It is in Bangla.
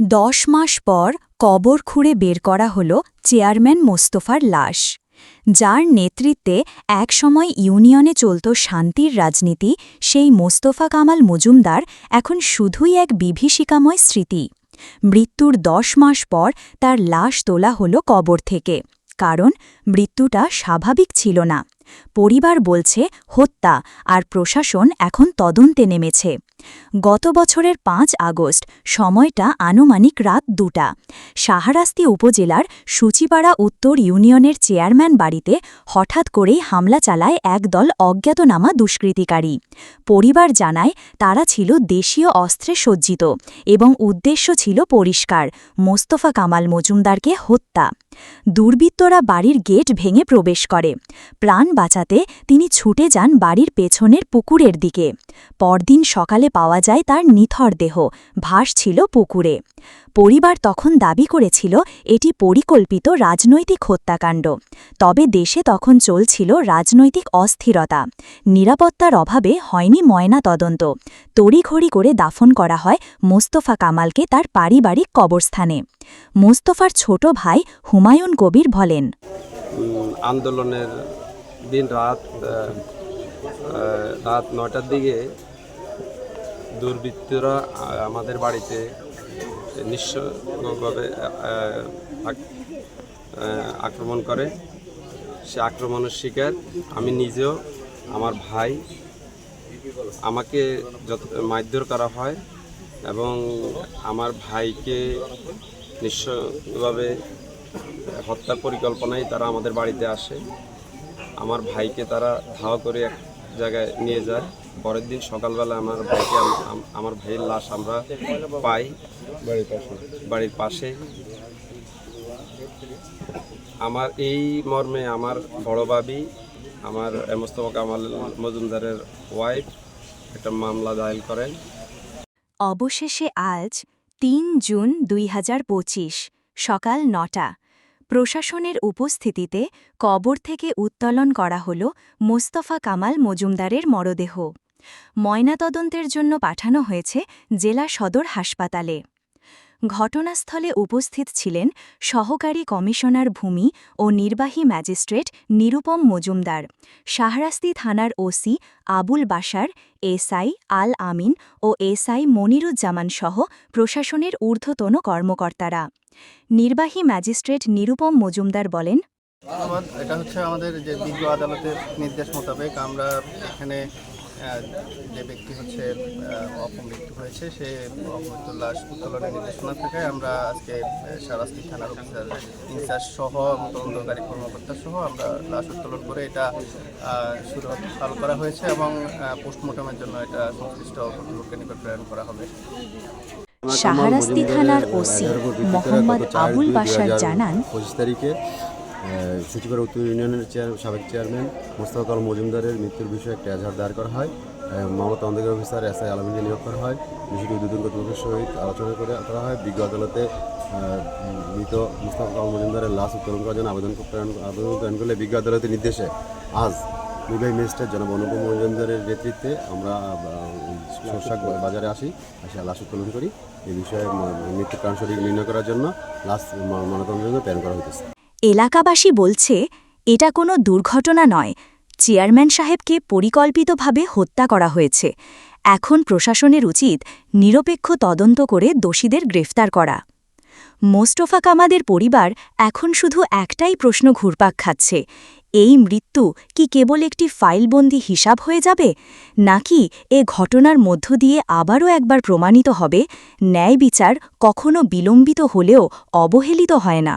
দশ মাস পর কবর খুঁড়ে বের করা হল চেয়ারম্যান মোস্তফার লাশ। যার নেতৃত্বে একসময় ইউনিয়নে চলত শান্তির রাজনীতি, সেই মোস্তফা কামাল মজুমদার এখন শুধুই এক বিভীষিকাময় স্মৃতি। মৃত্যুর দশ মাস পর তার লাশ তোলা হল কবর থেকে। কারণ মৃত্যুটা স্বাভাবিক ছিল না। পরিবার বলছে, হত্যা, আর প্রশাসন এখন তদন্তে নেমেছে। গত বছরের পাঁচ আগস্ট, সময়টা আনুমানিক রাত দুটা। সাহারাস্তি উপজেলার সূচিপাড়া উত্তর ইউনিয়নের চেয়ারম্যান বাড়িতে হঠাৎ করেই হামলা চালায় একদল অজ্ঞাতনামা দুষ্কৃতিকারী। পরিবার জানায়, তারা ছিল দেশীয় অস্ত্রে সজ্জিত এবং উদ্দেশ্য ছিল পরিষ্কার। মোস্তফা কামাল মজুমদারকে হত্যা। দুর্বৃত্তরা বাড়ির গেট ভেঙে প্রবেশ করে। প্রাণ বাঁচাতে তিনি ছুটে যান বাড়ির পেছনের পুকুরের দিকে। পরদিন সকালে পাওয়া যায় তার নিথর দেহ, ভাস ছিল পুকুরে। পরিবার তখন দাবি করেছিল, এটি পরিকল্পিত রাজনৈতিক হত্যাকাণ্ড। তবে দেশে তখন চলছিল রাজনৈতিক অস্থিরতা। নিরাপত্তার অভাবে হয়নি ময়না তদন্ত। তড়িঘড়ি করে দাফন করা হয় মোস্তফা কামালকে তার পারিবারিক কবরস্থানে। মোস্তফার ছোট ভাই হুমায়ুন কবির বলেন আন্দোলনের দিন রাত রাত নয়টার দিকে দুর্বৃত্তরা আমাদের বাড়িতে নিঃস্বভাবে আক্রমণ করে। সে আক্রমণের শিকার। আমি নিজেও, আমার ভাই আমাকে যত, মারধর করা হয় এবং আমার ভাইকে নিঃস্বভাবে হত্যার পরিকল্পনায় তারা আমাদের বাড়িতে আসে। আমার ভাইকে তারা ধাওয়া করে এক জায়গায় নিয়ে যায়। পরের দিন সকালবেলা আমার ভাইকে আম- আম- আমার ভাইয়ের লাশ আমরা পাই বাড়ির পাশে। বাড়ির পাশে আমার এই মর্মে আমার বড় ভাবি, আমার মোস্তফা কামাল মজুমদারের ওয়াইফ একটা মামলা দায়ের করেন। অবশেষে আজ তিন জুন দুই হাজার পঁচিশ সকাল নটা। প্রশাসনের উপস্থিতিতে কবর থেকে উত্তোলন করা হল মোস্তফা কামাল মজুমদারের মরদেহ। ময়নাতদন্তের জন্য পাঠানো হয়েছে জেলা সদর হাসপাতালে। ঘটনাস্থলে উপস্থিত ছিলেন সহকারী কমিশনার ভূমি ও নির্বাহী ম্যাজিস্ট্রেট নিরুপম মজুমদার, শাহরাস্তি থানার ওসি আবুল বাশার, এসআই আল আমিন ও এসআই মনিরুজ্জামান সহ প্রশাসনের ঊর্ধ্বতন কর্মকর্তারা। নির্বাহী ম্যাজিস্ট্রেট নিরুপম মজুমদার বলেন এটা হচ্ছে আমাদের যে বিজ্ঞ আদালতের নির্দেশ মোতাবেক আমরা এখানে যে ব্যক্তি হচ্ছে অপমৃত্যু হয়েছে, সে অপমৃত্যু লাশ উত্তোলনের নির্দেশনা থাকায় আমরা আজকে সারাস্তি থানার অফিসার ইনচার্জ সহ, তদন্তকারী কর্মকর্তা সহ আমরা লাশ উত্তোলন করে এটা সুরক্ষাল করা হয়েছে এবং পোস্টমর্টমের জন্য এটা সংশ্লিষ্ট কর্তৃপক্ষের নিকট প্রেরণ করা হবে। শাহরাস্তি থানার ওসি মোহাম্মদ আবুল বাশার জানান পঁচিশ তারিখে উত্তর ইউনিয়নের চেয়ার সাবেক চেয়ারম্যান মোস্তফা কাল মজুমদারের মৃত্যুর বিষয়ে একটা এজাহার দায়ের করা হয়। মামলা তদন্তকারী অফিসার এস আই আলমিনকে নিয়োগ করা হয়। বিষয়টি উদ্বোধন কর্তৃপক্ষের সহিত আলোচনা করে করা হয়। বিজ্ঞ আদালতে মৃত মোস্তফা কাল মজুমদারের লাশ উত্তোলন করার জন্য আবেদন প্রেরণ আবেদন প্রেরণ করলে বিজ্ঞ আদালতের নির্দেশে আজ নির্বাহী ম্যাজিস্ট্রেট জনাব অনুপম মজুমদারের নেতৃত্বে আমরা শোষাক বাজারে আসি আসি লাশ উত্তোলন করি। এই বিষয়ে ম- মৃত্যুর কারণ নির্ণয় করার জন্য লাশ ময়নাতদন্তের প্রেরণ করা হইতেছে। এলাকাবাসী বলছে, এটা কোনো দুর্ঘটনা নয়। চেয়ারম্যান সাহেবকে পরিকল্পিতভাবে হত্যা করা হয়েছে। এখন প্রশাসনের উচিত নিরপেক্ষ তদন্ত করে দোষীদের গ্রেফতার করা। মোস্তফা কামাদের পরিবার এখন শুধু একটাই প্রশ্ন ঘুরপাক খাচ্ছে। এই মৃত্যু কি কেবল একটি ফাইলবন্দি হিসাব হয়ে যাবে, নাকি এ ঘটনার মধ্য দিয়ে আবারও একবার প্রমাণিত হবে? ন্যায় বিচার কখনো বিলম্বিত হলেও অবহেলিত হয় না।